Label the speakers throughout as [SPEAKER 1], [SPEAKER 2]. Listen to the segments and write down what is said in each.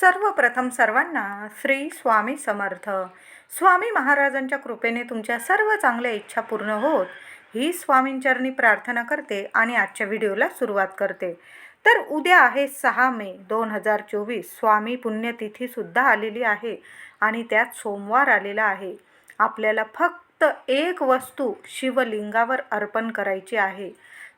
[SPEAKER 1] सर्वप्रथम सर्वांना श्री स्वामी समर्थ. स्वामी महाराजांच्या कृपेने तुमच्या सर्व चांगल्या इच्छा पूर्ण होत ही स्वामींचरणी प्रार्थना करते आणि आजच्या व्हिडिओला सुरुवात करते. तर उद्या आहे सहा मे दोन हजार चोवीस. स्वामी पुण्यतिथीसुद्धा आलेली आहे आणि त्यात सोमवार आलेला आहे. आपल्याला फक्त एक वस्तू शिवलिंगावर अर्पण करायची आहे.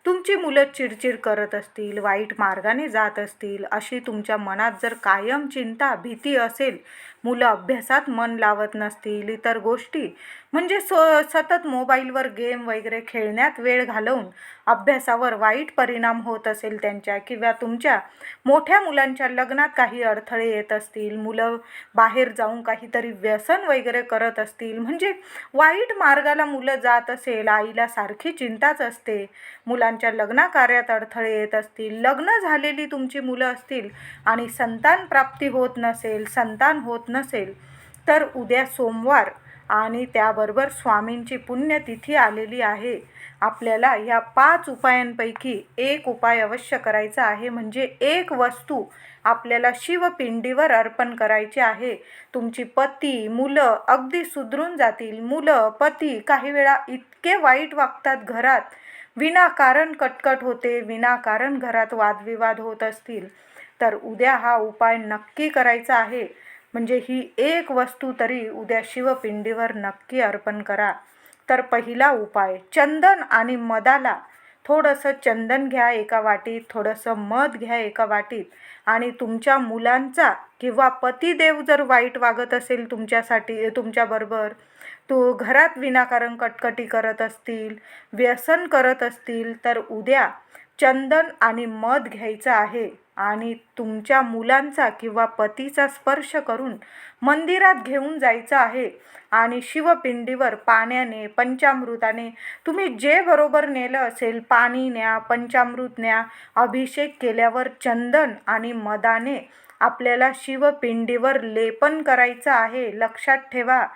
[SPEAKER 1] तुमची मुलं चिडचिड करत असतील वाईट मार्गाने जात असतील अशी तुमच्या मनात जर कायम चिंता भीती असेल मुलं अभ्यासात मन लावत नसतील इतर गोष्टी. म्हणजे सो सतत मोबाईलवर गेम वगैरे खेळण्यात वेळ घालवून अभ्यासावर वाईट परिणाम होत असेल त्यांच्या किंवा तुमच्या मोठ्या मुलांच्या लग्नात काही अडथळे येत असतील मुलं बाहेर जाऊन काहीतरी व्यसन वगैरे करत असतील म्हणजे वाईट मार्गाला मुलं जात असेल आईला सारखी चिंताच असते. मुलांच्या लग्नाकार्यात अडथळे येत असतील लग्न झालेली तुमची मुलं असतील आणि संतान प्राप्ती होत नसेल संतान होत नसेल तर उद्या सोमवार आणि त्याबरोबर स्वामींची पुण्यतिथी आलेली आहे. आपल्याला ह्या पाच उपायांपैकी एक उपाय अवश्य करायचा आहे. म्हणजे एक वस्तू आपल्याला शिवपिंडीवर अर्पण करायची आहे. तुमची पती मुलं अगदी सुधरून जातील. मुलं पती काही वेळा इतके वाईट वागतात घरात. विनाकारण कटकट होते. विनाकारण घरात वादविवाद होत असतील. तर उद्या हा उपाय नक्की करायचा आहे. म्हणजे ही एक वस्तू तरी उद्या शिवपिंडीवर नक्की अर्पण करा. तर पहिला उपाय चंदन आणि मधाला थोडंसं चंदन घ्या एका वाटीत थोडंसं मध घ्या एका वाटीत. आणि तुमच्या मुलांचा किंवा पतिदेव जर वाईट वागत असेल तुमच्यासाठी तुमच्याबरोबर तू घरात विनाकारण कटकटी करत असतील व्यसन करत असतील तर उद्या चंदन आणि मध घ्यायचं आहे. आणि तुमच्या मुलांचा किंवा पतीचा स्पर्श करून मंदिरात घेऊन जायचं आहे. आणि शिवपिंडीवर पाण्याने पंचामृताने तुम्ही जे बरोबर नेलं असेल पाणी न्या पंचामृत न्या अभिषेक केल्यावर चंदन आणि मदाने आपल्याला शिवपिंडीवर लेपन करायचं आहे. लक्षात ठेवा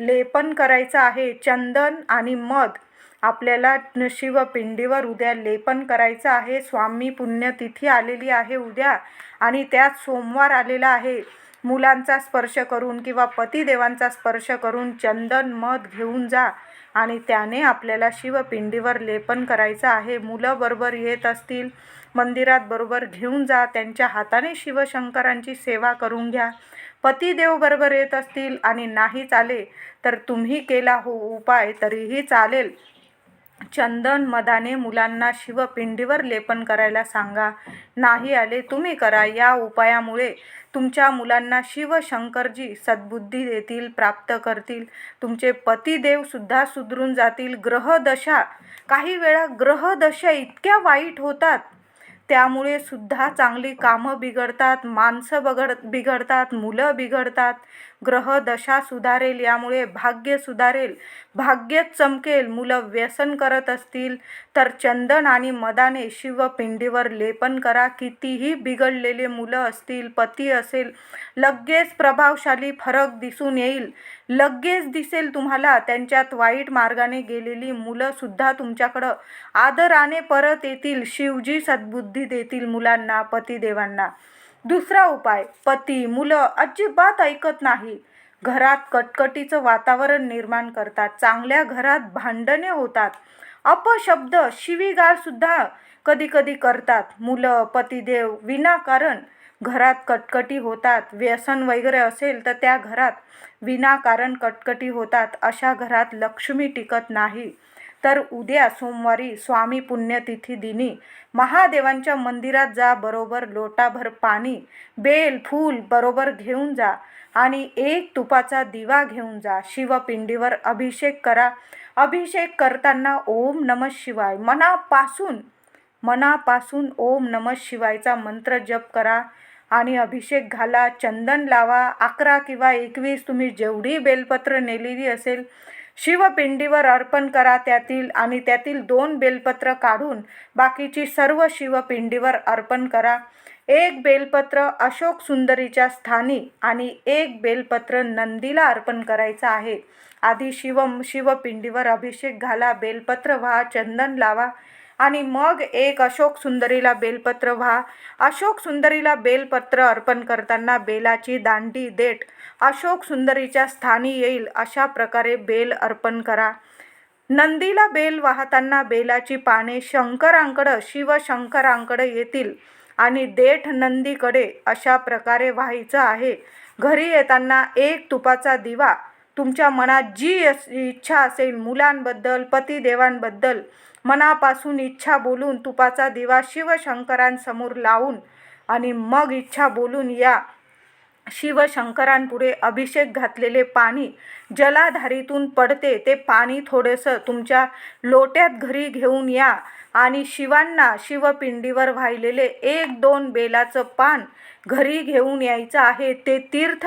[SPEAKER 1] लेपन करायचं आहे. चंदन आणि मध आपल्याला न- शिवपिंडीवर उद्या लेपन करायचं आहे. स्वामी पुण्यतिथी आलेली आहे उद्या आणि त्यात सोमवार आलेला आहे. मुलांचा स्पर्श करून किंवा पतिदेवांचा स्पर्श करून चंदन मध घेऊन जा आणि त्याने आपल्याला शिवपिंडीवर लेपन करायचं आहे. मुलं बरोबर येत असतील मंदिरात बरोबर घेऊन जा त्यांच्या हाताने शिवशंकरांची सेवा करून घ्या. पतिदेव बरोबर येत असतील आणि नाही चाले तर तुम्ही केला हो उपाय तरीही चालेल. चंदन मदाने मुलांना शिवपिंडीवर लेपन करायला सांगा. नाही आले तुम्ही करा या उपायामुळे. तुमच्या मुलांना शिवशंकरजी सद्बुद्धी देतील प्राप्त करतील. तुमचे पतिदेवसुद्धा सुधरून जातील. ग्रहदशा काही वेळा ग्रहदशा इतक्या वाईट होतात. त्यामुळे सुद्धा चांगली कामं बिघडतात माणसं बघड बिघडतात मुलं बिघडतात. ग्रहदशा सुधारेल यामुळे भाग्य सुधारेल. भाग्यच चमकेल. मुलं व्यसन करत असतील तर चंदन आणि मदाने शिवपिंडीवर लेपन करा. कितीही बिघडलेले मुलं असतील पती असेल लगेच प्रभावशाली फरक दिसून येईल. लगेच दिसेल तुम्हाला त्यांच्यात वाईट मार्गाने गेलेली मुलंसुद्धा तुमच्याकडं. आदराने परत येतील. शिवजी सद्बुद्धी देतील मुलांना पतिदेवांना दुसरा उपाय पती मुलं अजिबात ऐकत नाही. घरात कटकटीचं वातावरण निर्माण करतात. चांगल्या घरात भांडणे होतात. अपशब्द शिवीगारसुद्धा कधी कधी करतात. मुलं पतिदेव विनाकारण घरात कटकटी होतात. व्यसन वगैरे असेल तर त्या घरात विनाकारण कटकटी होतात. अशा घरात लक्ष्मी टिकत नाही. तर उद्या सोमवारी स्वामी पुण्यतिथी दिनी महादेवांच्या मंदिरात जा बरोबर लोटाभर पाणी बेल फूल बरोबर घेऊन जा आणि एक तुपाचा दिवा घेऊन जा. शिवपिंडीवर अभिषेक करा. अभिषेक करताना ओम नम शिवाय. मनापासून मनापासून ओम नम शिवायचा मंत्र जप करा आणि अभिषेक घाला. चंदन लावा. अकरा किंवा एकवीस तुम्ही जेवढी बेलपत्र नेलेली असेल शिवपिंडीवर अर्पण करा त्यातील आणि त्यातील दोन बेलपत्र काढून बाकीची सर्व शिवपिंडीवर अर्पण करा. एक बेलपत्र अशोक सुंदरीच्या स्थानी आणि एक बेलपत्र नंदीला अर्पण करायचं आहे. आधी शिवम शिवपिंडीवर अभिषेक घाला बेलपत्र व्हा चंदन लावा. आणि मग एक अशोक सुंदरीला बेलपत्र व्हा. अशोक सुंदरीला बेलपत्र अर्पण करताना बेलाची दांडी देठ अशोक सुंदरीच्या स्थानी येईल अशा प्रकारे बेल अर्पण करा. नंदीला बेल वाहताना बेलाची पाने शंकरांकडं शिवशंकरांकडं येतील आणि देठ नंदीकडे अशा प्रकारे व्हायचं आहे. घरी येताना एक तुपाचा दिवा. तुमच्या मनात जी इच्छा असेल मुलांबद्दल पतिदेवांबद्दल मनापासून इच्छा बोलून तुपाचा दिवा शिवशंकरांसमोर लावून आणि मग इच्छा बोलून या शिवशंकरांपुढे अभिषेक घातलेले पाणी जलाधारीतून पडते ते पाणी थोडंसं तुमच्या लोट्यात घरी घेऊन या. आणि शिवांना शिवपिंडीवर वाहिलेले एक दोन बेलाचं पान घरी घेऊन यायचं आहे. ते तीर्थ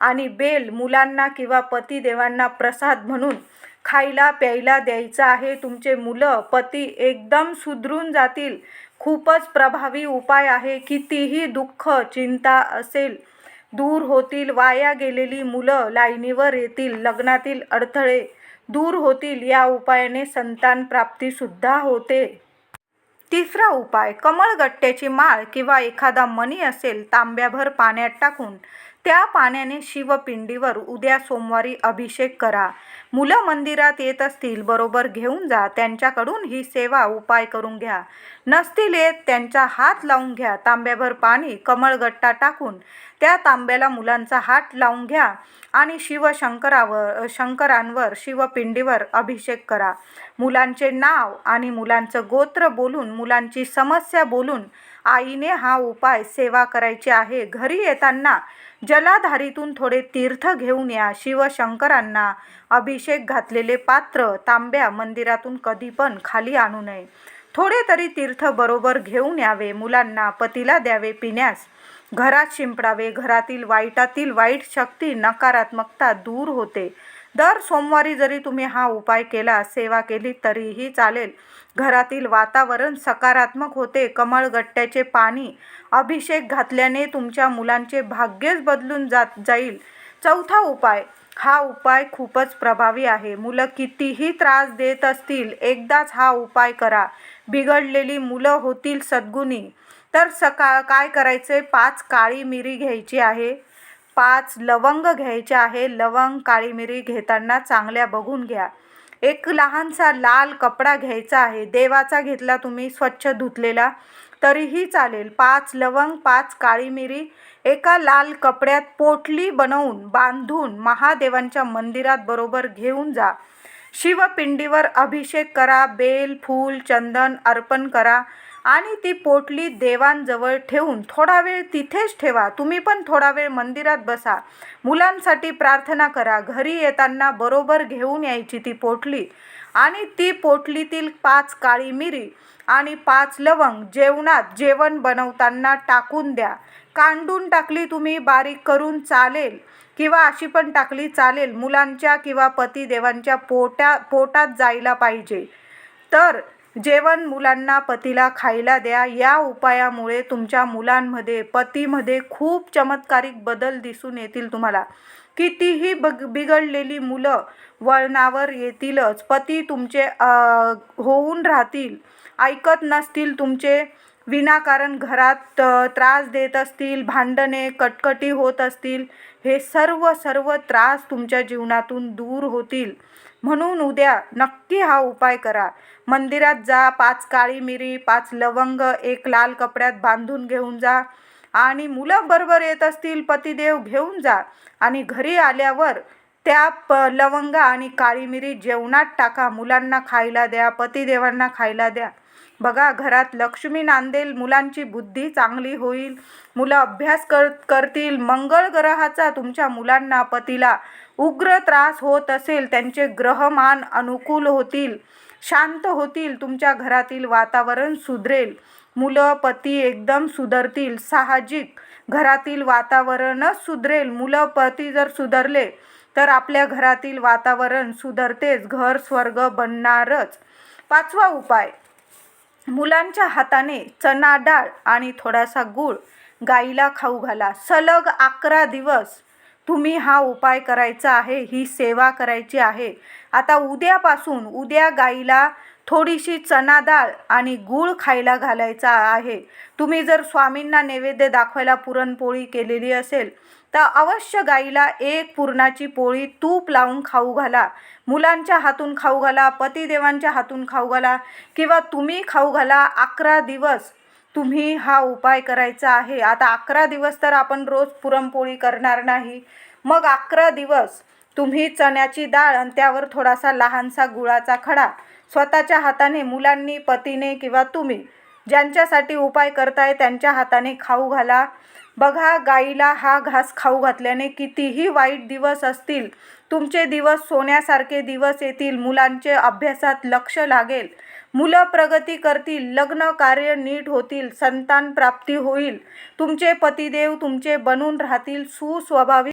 [SPEAKER 1] आणि बेल मुलांना किंवा पतिदेवांना प्रसाद म्हणून खायला प्यायला द्यायचं आहे. तुमचे मुलं पती एकदम सुधरून जातील. खूपच प्रभावी उपाय आहे. कितीही दुःख चिंता असेल दूर होतील. वाया गेलेली मुलं लाईनीवर येतील. लग्नातील अडथळे दूर होतील. या उपायाने संतान प्राप्तीसुद्धा होते. तिसरा उपाय कमळगट्ट्याची माळ किंवा एखादा मणी असेल तांब्याभर पाण्यात टाकून त्या पाण्याने शिवपिंडीवर उद्या सोमवारी अभिषेक करा. मुलं मंदिरात येत असतील बरोबर घेऊन जा. त्यांच्याकडून ही सेवा उपाय करून घ्या. नसतील येत त्यांचा हात लावून घ्या. तांब्याभर पाणी कमळगट्टा टाकून त्या तांब्याला मुलांचा हात लावून घ्या आणि शिवशंकरावर शंकरांवर शिवपिंडीवर अभिषेक करा. मुलांचे नाव आणि मुलांचं गोत्र बोलून मुलांची समस्या बोलून आईने हा उपाय सेवा करायची आहे. घरी येताना जलाधारीतून थोडे तीर्थ घेऊन या. शिवशंकरांना अभिषेक घातलेले पात्र तांब्या मंदिरातून कधी पण खाली आणू नये. थोडे तरी तीर्थ बरोबर घेऊन यावे. मुलांना पतीला द्यावे पिण्यास. घरात शिंपडावे. घरातील वाईटातील वाईट शक्ती नकारात्मकता दूर होते. दर सोमवारी जरी तुम्ही हा उपाय केला सेवा केली तरीही चालेल. घरातील वातावरण सकारात्मक होते. कमळगट्ट्याचे पाणी अभिषेक घातल्याने तुमच्या मुलांचे भाग्यच बदलून जात जाईल. चौथा उपाय हा उपाय खूपच प्रभावी आहे. मुलं कितीही त्रास देत असतील एकदाच हा उपाय करा. बिघडलेली मुलं होतील सद्गुणी. तर सकाळ काय करायचे? पाच काळी मिरी घ्यायची आहे. पाच लवंग घ्यायचे आहे. लवंग काळी मिरी घेताना चांगल्या बघून घ्या. एक लहानसा लाल कपडा घ्यायचा आहे. देवाचा घेतला तुम्ही स्वच्छ धुतलेला तरीही चालेल. पाच लवंग पाच काळी मिरी एका लाल कपड्यात पोटली बनवून बांधून महादेवांच्या मंदिरात बरोबर घेऊन जा. शिवपिंडीवर अभिषेक करा. बेल फूल चंदन अर्पण करा. आणि ती पोटली देवांजवळ ठेवून थोडा वेळ तिथेच ठेवा. तुम्ही पण थोडा वेळ मंदिरात बसा. मुलांसाठी प्रार्थना करा. घरी येताना बरोबर घेऊन यायची ती पोटली. आणि ती पोटलीतील पाच काळी मिरी आणि पाच लवंग जेवणात जेवण बनवताना टाकून द्या. कांडून टाकली तुम्ही बारीक करून चालेल किंवा अशी पण टाकली चालेल मुलांच्या किंवा पतिदेवांच्या पोटा पोटात जायला पाहिजे. तर जेवण मुलांना पतीला खायला द्या. या उपायामुळे तुमच्या मुलांमध्ये पतीमध्ये खूप चमत्कारिक बदल दिसून येतील तुम्हाला. कितीही बग बिघडलेली मुलं वळणावर येतीलच. पती तुमचे होऊन राहतील. ऐकत नसतील तुमचे विनाकारण घरात त्रास देत असतील भांडणे कटकटी होत असतील. हे सर्व सर्व त्रास तुमच्या जीवनातून दूर होतील. म्हणून उद्या नक्की हा उपाय करा. मंदिरात जा पाच काळी मिरी पाच लवंग एक लाल कपड्यात बांधून घेऊन जा आणि मुलं बरोबर येत असतील पतिदेव घेऊन जा आणि घरी आल्यावर त्या प लवंग आणि काळी मिरी जेवणात टाका. मुलांना खायला द्या पतिदेवांना खायला द्या. बघा घरात लक्ष्मी नांदेल मुलांची बुद्धी चांगली होईल. मुलं अभ्यास कर करतील. मंगळ ग्रहाचा तुमच्या मुलांना पतीला उग्र त्रास होत असेल त्यांचे ग्रहमान अनुकूल होतील शांत होतील तुमच्या घरातील वातावरण सुधरेल मुलं पती एकदम सुधरतील साहजिक घरातील वातावरणच सुधरेल मुलं पती जर सुधरले तर आपल्या घरातील वातावरण सुधरतेच घर स्वर्ग बनणारच. पाचवा उपाय मुलांच्या हाताने चणा डाळ आणि थोडासा गूळ गाईला खाऊ घाला. सलग अकरा दिवस तुम्ही हा उपाय करायचा आहे ही सेवा करायची आहे. आता उद्यापासून उद्या गाईला थोडीशी चणा डाळ आणि गूळ खायला घालायचा आहे. तुम्ही जर स्वामींना नैवेद्य दाखवायला पुरणपोळी केलेली असेल तर अवश्य गाईला एक पुरणाची पोळी तूप लावून खाऊ घाला. मुलांच्या हातून खाऊ घाला पतिदेवांच्या हातून खाऊ घाला किंवा तुम्ही खाऊ घाला अकरा दिवस. तुम्ही हा उपाय करायचा आहे. आता अकरा दिवस तर आपण रोज पुरणपोळी करणार नाही. मग अकरा दिवस तुम्ही चण्याची डाळ आणि त्यावर थोडासा लहानसा गुळाचा खडा स्वतःच्या हाताने मुलांनी पतीने किंवा तुम्ही ज्यांच्यासाठी उपाय करताय त्यांच्या हाताने खाऊ घाला. बघा गाईला हा घास खाऊ घातल्याने कितीही वाईट दिवस असतील तुमचे दिवस सोन्यासारखे दिवस येतील मुलांचे अभ्यासात लक्ष लागेल. मुलं प्रगती करतील लग्न कार्य नीट होतील संतान प्राप्ती होईल. तुमचे पतिदेव तुमचे बनून राहतील सुस्वभावी